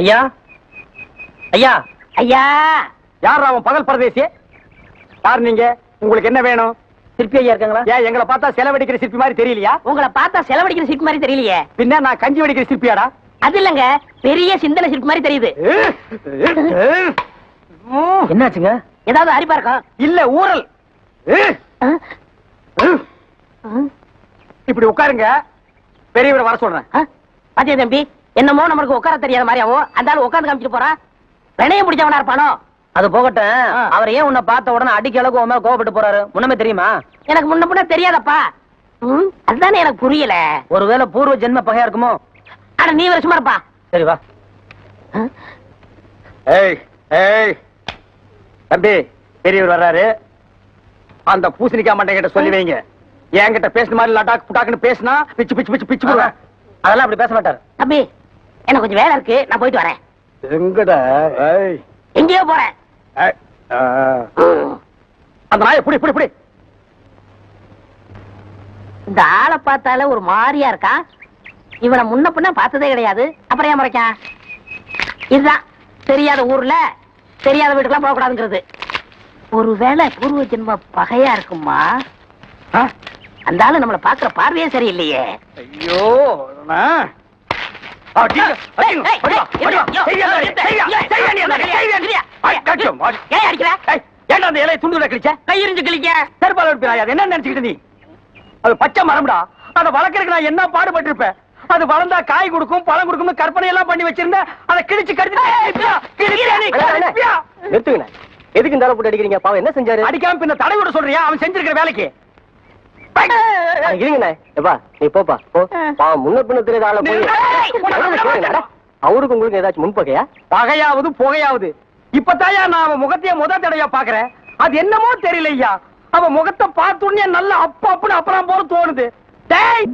ஐயா? ஐயா? ஐயா! யார் அவன் பகல் பரதேசி? யார் நீங்க? உங்களுக்கு என்ன வேணும்? சிற்பி ஐயா இருக்காங்களா? ஏன் எங்களை பார்த்தா செலவடிக்கிற சிற்பி மாதிரி தெரியலையா? உங்களை பார்த்தா செலவடிக்கிற சிற்பி மாதிரி தெரியலையே. பின்ன நான் கஞ்சி வடிக்கிற சிற்பியாடா? அது இல்லங்க பெரிய சிந்தனை சிற்பி மாதிரி தெரியுது. என்னாச்சுங்க? ஏதாவது அரிப்பா இருக்கும் இல்ல ஊரல் இப்படி உட்காருங்க. பெரியவரை வர சொல்றேன்? பாத்தியா தம்பி? என்னமோ நமக்கு உட்கார தெரியாத மாதிரியாவும் அந்த ஆளு உட்கார்ந்து காமிச்சிட்டு போறான் வினையம் பிடிச்சவனா இருப்பானோ? அது போகட்டும். அவர் ஏன் உன்னை பார்த்த உடனே அடிக்க அளவுக்கு உன் மேல கோவப்பட்டு போறாரு? முன்னமே தெரியுமா? எனக்கு முன்ன முன்ன தெரியாதப்பா. அதுதானே எனக்கு புரியல. ஒருவேளை பூர்வ ஜென்ம பகையா இருக்குமோ? ஆனா நீ வருஷமா இருப்பா. சரி வா? ஏய் ஏய். தம்பி பெரியவர் வர்றாரு. அந்த பூசணிக்காய் மண்டை கிட்ட சொல்லி வைங்க. என்கிட்ட பேசுன மாதிரி லடாக் புட்டாக்குன்னு பேசினா பிச்சு பிச்சு பிச்சு பிச்சு அதெல்லாம் அப்படி பேச மாட்டாரு. தம்பி எனக்கு கொஞ்சம் வேலை இருக்கு. நான் போயிட்டு வரேன். எங்கடா? எங்கேயோ போறேன். அந்த நாயை புடி புடி புடி. இந்த ஆளை பார்த்தாலே ஒரு மாதிரியா இருக்கான் இவனை முன்ன பின்ன பார்த்ததே கிடையாது. அப்புறம் ஏன் முறைக்கான்? இதுதான். தெரியாத ஊர்ல தெரியாத வீட்டுக்குலாம் போகக்கூடாதுங்கிறது. ஒருவேளை பூர்வ ஜென்ம பகையா இருக்குமா? அந்த ஆளு நம்மள பாக்குற பார்வையே சரியில்லையே. ஐயோ என்ன, அந்த இலையை துண்டுல கிழிச்ச? கையிரிஞ்சு கிளிக்க செருப்பால அடிப்பினாயா? அது என்ன நினைச்சுக்கிட்டு நீ? அது பச்சை மரம்டா. அதை வளர்க்கறதுக்கு நான் என்ன பாடுபட்டிருப்பேன் அது வளர்ந்தா காய் கொடுக்கும் பழம் கொடுக்கும்னு கற்பனை எல்லாம் பண்ணி வச்சிருந்தேன் அதை கிழிச்சு கடிச்சு நிறுத்துங்க. எதுக்கு இந்த போட்டு அடிக்கிறீங்க? பாவம் என்ன செஞ்சாரு? அடிக்காம பின்ன தடை விட சொல்றியா? அவன் செஞ்சிருக்கிற வேலைக்கு. இருங்கண்ணே. எப்பா நீ போப்பா போ பாவம் முன்ன பின்ன தெரியாத ஆளை போய் ஏய், சொல்றதை கேளுங்கடா. அவருக்கு உங்களுக்கு ஏதாச்சும் முன்பகையா? பகையாவது புகையாவது. இப்பதாயா நான் அவன் முகத்தையே முத தடையா பாக்குறேன் அது என்னமோ தெரியலையா? அவன் முகத்தை பார்த்துடனே நல்ல அப்ப அப்படின்னு அப்புறம் போற தோணுது. டேய்!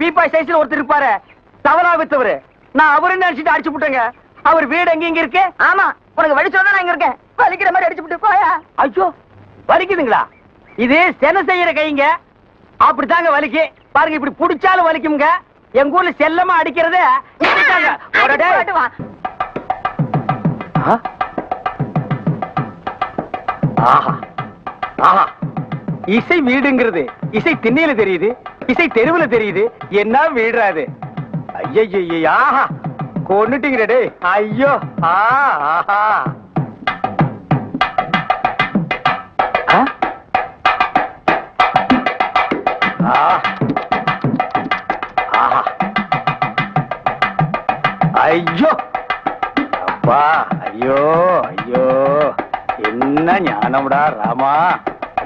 பீப்பாய் சைஸ்ல ஒருத்தர் இருப்பாரு. தவறா வித்தவரு. நான் அவருன்னு நினைச்சிட்டு அடிச்சு விட்டேங்க அவர் வீடு எங்க இங்க இருக்கு? ஆமா. உனக்கு வழி நான் இங்க இருக்கேன். வலிக்கிற மாதிரி அடிச்சு விட்டு போயா. ஐயோ வலிக்குதுங்களா? இது சென செய்யற கைங்க. அப்படித்தாங்க வலிக்கு. பாருங்க இப்படி புடிச்சாலும் வலிக்குங்க எங்க ஊர்ல செல்லமா அடிக்கிறதே ஆஹா. இசை வீடுங்கிறது. இசை திண்ணையில தெரியுது. இசை தெருவுல தெரியுது. என்ன வீடுறாது ஐயோ ஆஹா. டேய். ஐயோ ஆஹா. ஐயோ. அப்பா ஐயோ ஐயோ. என்ன ஞானம்டா ராமா.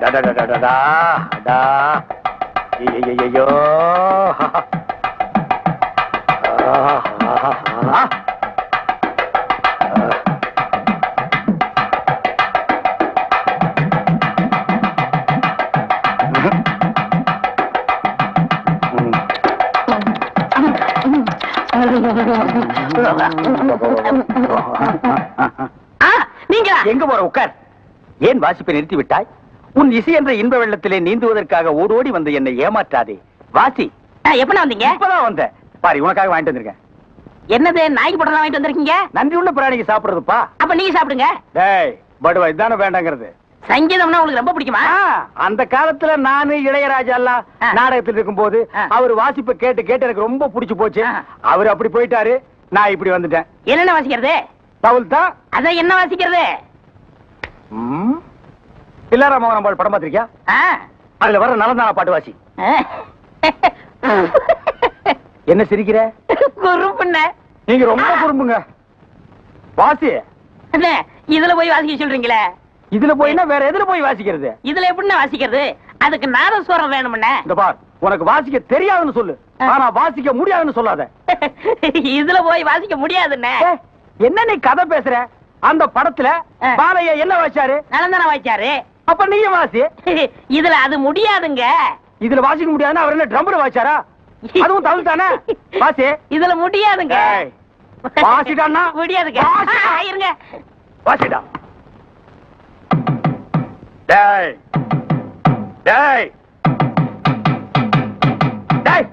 டா டா டா டா டா. நீங்க எங்க போற உட்கார்? ஏன் வாசிப்பை நிறுத்தி விட்டாய்? உன் இசை என்ற இன்ப வெள்ளத்திலே நீந்துவதற்காக ஓடோடி வந்து என்னை ஏமாற்றாதே. வாசி. ஆ, எப்பண்ணா வந்தீங்க? இப்பதான் வந்த பாரு உனக்காக வாங்கிட்டு வந்திருக்கேன். என்னது நாய்க்கு படம் வாங்கிட்டு வந்திருக்கீங்க? நன்றி உள்ள பிராணிக்கு சாப்பிடுறதுப்பா. அப்ப நீங்க சாப்பிடுங்க. டேய் படுவா இதானே வேண்டாங்கிறது. சங்கீதம்னா உங்களுக்கு ரொம்ப பிடிக்குமா? அந்த காலத்துல நானு இளையராஜா எல்லாம். நாடகத்தில் இருக்கும்போது ஆ. அவர் வாசிப்பை கேட்டு கேட்டு எனக்கு ரொம்ப பிடிச்சு போச்சு. அவர் அப்படி போயிட்டாரு நான் இப்படி வந்துட்டேன். என்னென்ன வாசிக்கிறது? தவுல் தான். அதான் என்ன வாசிக்கிறது? ம். பிள்ளாரா மோகன் பால் படம் பார்த்திருக்கியா. அதுல வர நலந்தான பாட்டு வாசி ஆ. என்ன சிரிக்கிற? குறும்புண்ண. நீங்க ரொம்ப குறும்புங்க. வாசி. இதுல போய் வாசிக்க சொல்றீங்களே? இதுல போயினா வேற எதுல போய் வாசிக்கிறது? இதுல எப்படிண்ணே வாசிக்கிறது? அதுக்கு நாதஸ்வரம் வேணும்ண்ணே. இந்த பார் உனக்கு வாசிக்க தெரியாதுன்னு சொல்லு. ஆனா வாசிக்க முடியாதுன்னு சொல்லாத. இதுல போய் வாசிக்க முடியாதுண்ணே. என்ன நீ கதை பேசுற? அந்த படத்துல. பாலைய என்ன வாச்சாரு நலந்தான வாய்ச்சாரு அப்ப நீயும் வாசி. இதுல அது முடியாதுங்க. இதுல வாசிக்க முடியாதுன்னா அவர் என்ன ட்ரம்ல வாசிச்சாரா? அதுவும் தமிழ் தானே வாசி. இதுல முடியாதுங்க. ஏய், வாசிடான்னா முடியாதுங்க. இருங்க. வாசிடா. டேய். டேய். டேய்.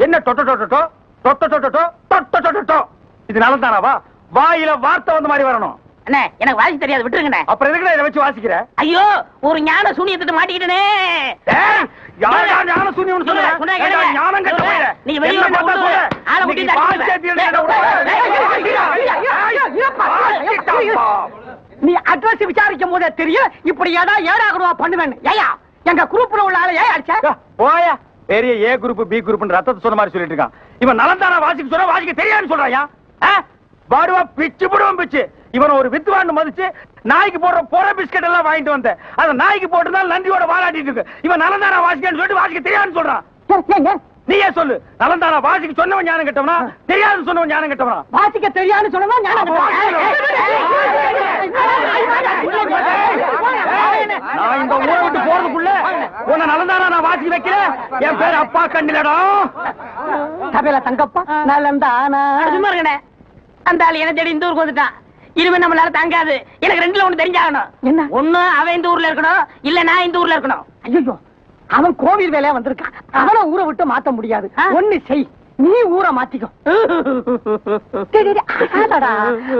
என்ன டொட்டோ டொட்டோ டொட்டோ டொட்டோ டொட்டோ டொட்டோ இது நலந்தானாவா? வாயில வார்த்தை வந்த மாதிரி வரணும். அண்ணே எனக்கு வாசி தெரியாது விட்டுருங்கண்ணே அப்புறம் எதுக்கு இதை வச்சு வாசிக்கிற ஐயோ ஒரு ஞான சூனியத்திட்டு மாட்டிக்கிட்டனே யார் யார் ஞான சொல்லுங்க? ஞானம் கெட்ட வெளிய வந்து. ஆளை. நீ அட்ரஸ் விசாரிக்கும் போதே தெரியும் இப்படி ஏடா ரூபா பண்ணுவேன் ஏயா எங்க குரூப்ல உள்ள ஆளு ஏன் அடிச்ச போயா பெரிய ஏ குரூப் பி குரூப் ரத்தத்தை சொன்ன மாதிரி சொல்லிட்டு இருக்கான் இவன் நலந்தானா வாசிக்க சொன்னா வாசிக்க தெரியாதுன்னு சொல்றாயா பாடுவா பிச்சு போடுவான் பிச்சு இவன் ஒரு வித்துவான்னு மதிச்சு நாய்க்கு போடுற போற பிஸ்கட் எல்லாம் வாங்கிட்டு வந்தேன் அத நாய்க்கு போட்டுதான் நன்றியோட வாலாட்டிட்டு இருக்கு இவன் நலந்தானா வாசிக்கன்னு சொல்லிட்டு வாசிக்க தெரியாதுன்னு சொல்றான் நீயே சொல்லு நலந்தானா வாசிக்க சொன்னவன் ஞானம் கெட்டவனா தெரியாதுன்னு சொன்னவன் ஞானம் கெட்டவனா வாசிக்க தெரியாதுன்னு சொன்னா ஞானம் நான் இந்த ஊரை விட்டு போறதுக்குள்ள உன்னை நலந்தானா நான் வாசிக்க வைக்கிறேன் என் பேர் அப்பா கண்ணிலடா சபையில தங்கப்பா நல்லந்தானா அட, சும்மா அந்த ஆள் என்ன தேடி இந்த ஊருக்கு வந்துட்டான் இனிமே நம்மளால தாங்காது. எனக்கு ரெண்டுல ஒண்ணு தெரிஞ்சாகணும். என்ன? ஒண்ணு அவன் இந்த ஊர்ல இருக்கணும் இல்ல நான் இந்த ஊர்ல இருக்கணும். ஐயோ அவன் கோவில் வேலையா வந்திருக்கான் அவன ஊரை விட்டு மாத்த முடியாது? ஒண்ணு செய். நீ ஊரை மாத்திக்கோ.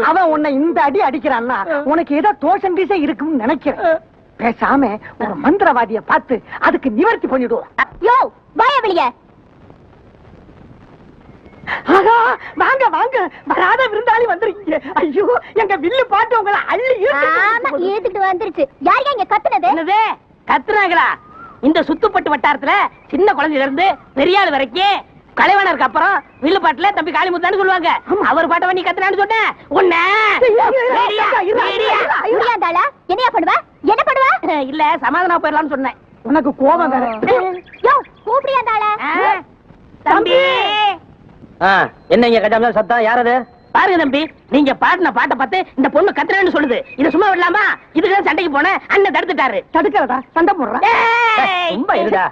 அவன் உன்னை இந்த அடி அடிக்கிறான்னா உனக்கு ஏதோ தோஷம் கீச இருக்கும்னு நினைக்கிறேன். பேசாம ஒரு மந்திரவாதிய பார்த்து அதுக்கு நிவர்த்தி பண்ணிடுவோம். யோ வாய வெளிய. ஆகா, வாங்க வாங்க. வராத விருந்தாளி வந்திருக்கீங்க. ஐயோ எங்க வில்லு பாட்டு உங்களை அள்ளி ஆமா இழுத்துட்டு வந்துருச்சு. யார் இங்க கத்துனது? என்னது? கத்துறாங்களா இந்த சுத்துப்பட்டு வட்டாரத்துல சின்ன குழந்தையில இருந்து பெரிய ஆள் வரைக்கும் கலைவாணருக்கு அப்புறம் வில்லுப்பாட்டுல தம்பி காளிமுத்தான்னு சொல்லுவாங்க. அவர் பாட்டை நீ கத்துனான்னு சொன்னேன். உன்ன. என்னையா பண்ணுவ? என்ன பண்ணுவ? இல்ல சமாதானம் போயிடலாம்னு சொன்னேன். உனக்கு கோபம் வேற. யோ கூப்பிடியாதாள ஆ, தம்பி என்னங்க கஜாம சத்தம்? யாரது? பாருங்க தம்பி நீங்க பாடின பாட்டை பார்த்து இந்த பொண்ணு கத்துறேன்னு சொல்லுது. இத சும்மா விடலாமா? இதுக்கு சண்டைக்கு போன அண்ணன் தடுத்துட்டாரு. தடுக்கிறதா? சண்டை போடுறா? ஏய்! ரொம்ப இருடா.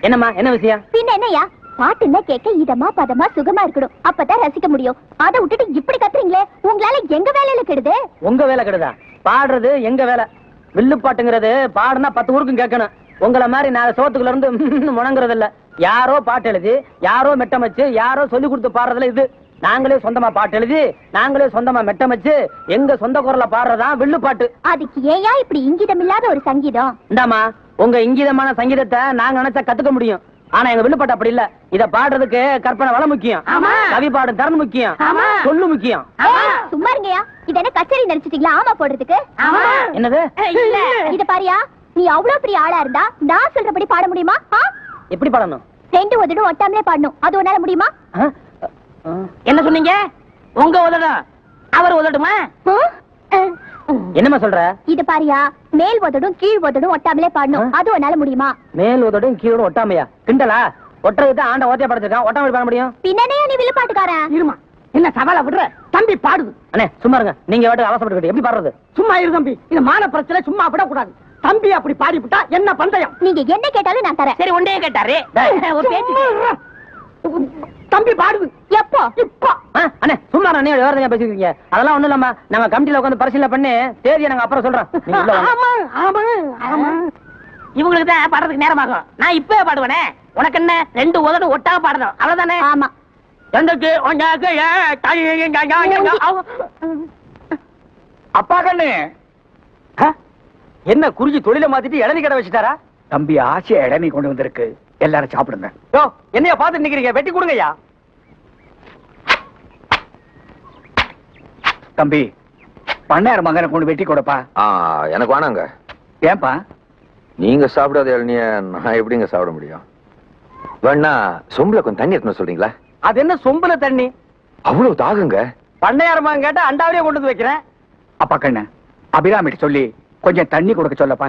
என்னம்மா என்ன விஷயம்? பின்ன என்னய்யா? பாட்டுன்னா கேட்க இதமா பதமா சுகமா இருக்கணும். அப்பதான் ரசிக்க முடியும். அதை விட்டுட்டு இப்படி கத்துறீங்களே? உங்களால எங்க வேலையில கெடுது? உங்க வேலை கெடுதா? பாடுறது எங்க வேலை? வில்லுப்பாட்டுங்கிறது பாடுனா பத்து ஊருக்கும் கேட்கணும். உங்கள மாதிரி நான் சோத்துக்குள்ள இருந்து முணங்குறது இல்ல யாரோ பாட்டு எழுதி யாரோ மெட்டமைச்சு யாரோ சொல்லி கொடுத்து பாடுறதுல இது. நாங்களே சொந்தமா பாட்டு எழுதி நாங்களே சொந்தமா மெட்டமைச்சு எங்க சொந்த குரல்ல பாடுறதா வில்லுப்பாட்டு அதுக்கு ஏயா இப்படி இங்கிதம் இல்லாத ஒரு சங்கீதம்? இந்தாமா உங்க இங்கீதமான சங்கீதத்தை நாங்க நினைச்சா கத்துக்க முடியும். ஆனா எங்க வில்லுப்பாட்டு அப்படி இல்ல. இத பாடுறதுக்கு கற்பனை வளம் முக்கியம். கவி பாடும் திறன் முக்கியம். சொல்லு முக்கியம். சும்மா இருங்கயா இது என்ன கச்சேரி நினைச்சிட்டீங்களா? ஆமா போடுறதுக்கு. என்னது? இல்ல. இத பாரியா நீ அவ்வளவு பெரிய ஆளா இருந்தா நான் சொல்றபடி பாட முடியுமா? ஆ? எப்படி பாடணும்? ரெண்டு உதடும் ஒட்டாமலே பாடணும். அது உன்னால முடியுமா. என்ன சொன்னீங்க? உங்க உதடும் அவர் உதடுமா. என்னம்மா சொல்ற? இது பாரியா. மேல் உதடும் கீழ் உதடும் ஒட்டாமலே பாடணும்? அது உன்னால முடியுமா? மேல் உதடும் கீழோடும் ஒட்டாமையா? கிண்டலா? ஒட்டுறது தான் ஆண்ட ஓத்தியா படைச்சிருக்கான். ஒட்டாம எப்படி பாட முடியும்? பின்னனே நீ வில்லு பாட்டுக்காரன்? இருமா. என்ன சவால விடுற? தம்பி பாடுது. அண்ணே சும்மா இருங்க. நீங்க வாட்டு அவசரப்பட்டு எப்படி பாடுறது? சும்மா இரு தம்பி. இது மான பிரச்சனை சும்மா விடக்கூடாது. தம்பி அப்படி பாடிவிட்டா என்ன பந்தயம்? நீங்க என்ன கேட்டாலும் நான் தரேன். சரி ஒன்றே கேட்டாரு. தம்பி பாடுது. எப்போ? இப்ப. ஆ, அண்ணே சும்மா அண்ணே விவரத்தையா பேசிருக்கீங்க அதெல்லாம் ஒண்ணும் இல்லாம நாங்க கமிட்டில உட்காந்து பரிசீலனை பண்ணி தேதியை நாங்க அப்புறம் சொல்றோம். ஆமா ஆமா ஆமா. இவங்களுக்கு தான் பாடுறதுக்கு நேரமாகும். நான் இப்பவே பாடுவேனே. உனக்கு என்ன? ரெண்டு உதடு ஒட்டாக பாடணும். அவ்வளவுதானே? ஆமா. எந்தக்கு உனக்கு அப்பா கண்ணு. ஆ? என்ன குறிஞ்சி தொழில மாத்திட்டு இளநீ கடை வச்சுட்டாரா? தம்பி ஆசையா இளநீ கொண்டு வந்திருக்கு. எல்லாரும் சாப்பிடுங்க. யோ என்னைய பாத்து நிக்கிறீங்க? வெட்டி கொடுங்கய்யா. தம்பி பண்ணையார் மகனை கொண்டு வெட்டி கொடுப்பா. ஆ எனக்கு வேணாங்க. ஏன்பா? நீங்க சாப்பிடாத இளநிய நான் எப்படிங்க சாப்பிட முடியும்? வேணா சொம்புல கொஞ்சம் தண்ணி எடுத்துன்னு சொல்றீங்களா? அது என்ன சொம்புல தண்ணி? அவ்வளவு தாகுங்க. பண்ணையாரமா கேட்டா அண்டாவிலே கொண்டு வந்து வைக்கிறேன். அப்பா கண்ணு அபிராமிட்டு சொல்லி கொஞ்சம் தண்ணி கொடுக்க சொல்லப்பா.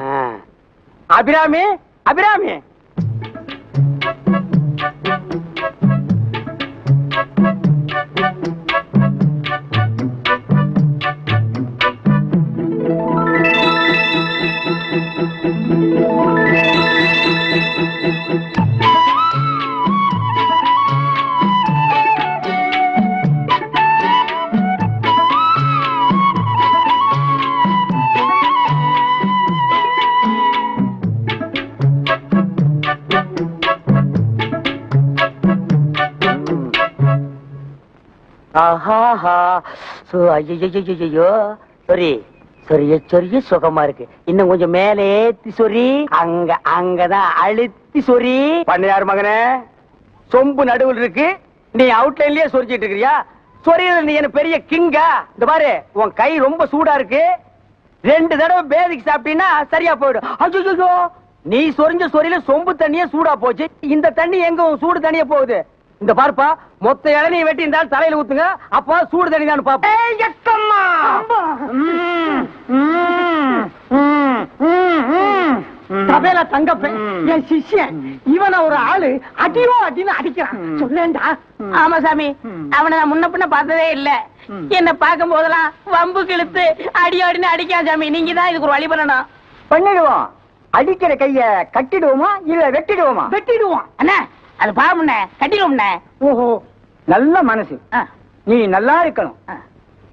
அபிராமி அபிராமி. ஆஹாஹா சோ ஐயோ சொரி சொரிய சொரிய சுகமா இருக்கு. இன்னும் கொஞ்சம் மேலே ஏத்தி சொரி. அங்க அங்கதான் அழுத்தி சொரி. பண்ணையார் மகனே சொம்பு நடுவில் இருக்கு. நீ அவுட்லைன்லயே சொரிச்சிட்டு இருக்கிறியா? சொரியல நீ என்ன பெரிய கிங்கா? இந்த பாரு உன் கை ரொம்ப சூடா இருக்கு. ரெண்டு தடவை பேதிக்கு சாப்பிட்டீங்கன்னா சரியா போயிடும். அச்சோ நீ சொரிஞ்ச சொரியில சொம்பு தண்ணியே சூடா போச்சு. இந்த தண்ணி எங்க சூடு தண்ணியே போகுது? இந்த பாருப்பா மொத்த இளநீ வெட்டி இருந்தாலும் தலையில ஊத்துங்க அப்போ சூடு தண்ணி தான் பாப்பா தபேல தங்கப்பேன் என் சிஷ்யன் இவனை ஒரு ஆளு அடியோ அடின்னு அடிக்கிறான். சொல்லேன்டா. ஆமா சாமி. அவனை நான் முன்ன பின்ன பார்த்ததே இல்ல. என்ன பார்க்கும் போதெல்லாம் வம்பு கிழித்து அடி அடின்னு அடிக்கான் சாமி. நீங்க தான் இதுக்கு ஒரு வழி பண்ணணும். பண்ணிடுவோம். அடிக்கிற கைய கட்டிடுவோமா இல்ல வெட்டிடுவோமா? வெட்டிடுவான் அண்ணா அது பாவம்ண்ணே கட்டிடுவோம்ண்ணே ஓஹோ நல்ல மனசு. நீ நல்லா இருக்கணும்.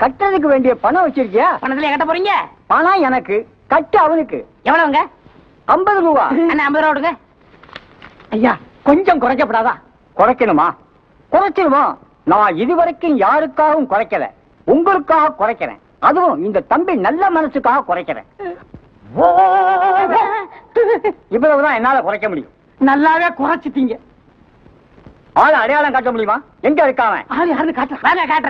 கட்டுறதுக்கு வேண்டிய பணம் வச்சிருக்கியா? பணத்துல கட்ட போறீங்க? பணம் எனக்கு கட்டு அவனுக்கு. எவ்வளவுங்க? ஐம்பது ரூபா. அண்ணா ஐம்பது ரூபா விடுங்க ஐயா கொஞ்சம் குறைக்கப்படாதா? குறைக்கணுமா? குறைச்சிருமா நான் இதுவரைக்கும் யாருக்காகவும் குறைக்கல. உங்களுக்காக குறைக்கிறேன். அதுவும் இந்த தம்பி நல்ல மனசுக்காக குறைக்கிறேன். இவ்வளவுதான் என்னால குறைக்க முடியும். நல்லாவே குறைச்சிட்டீங்க. ஆள அடையாளம் காட்ட முடியுமா? எங்க இருக்காவன் ஆளு யாருன்னு காட்டுறா காட்டுறேன்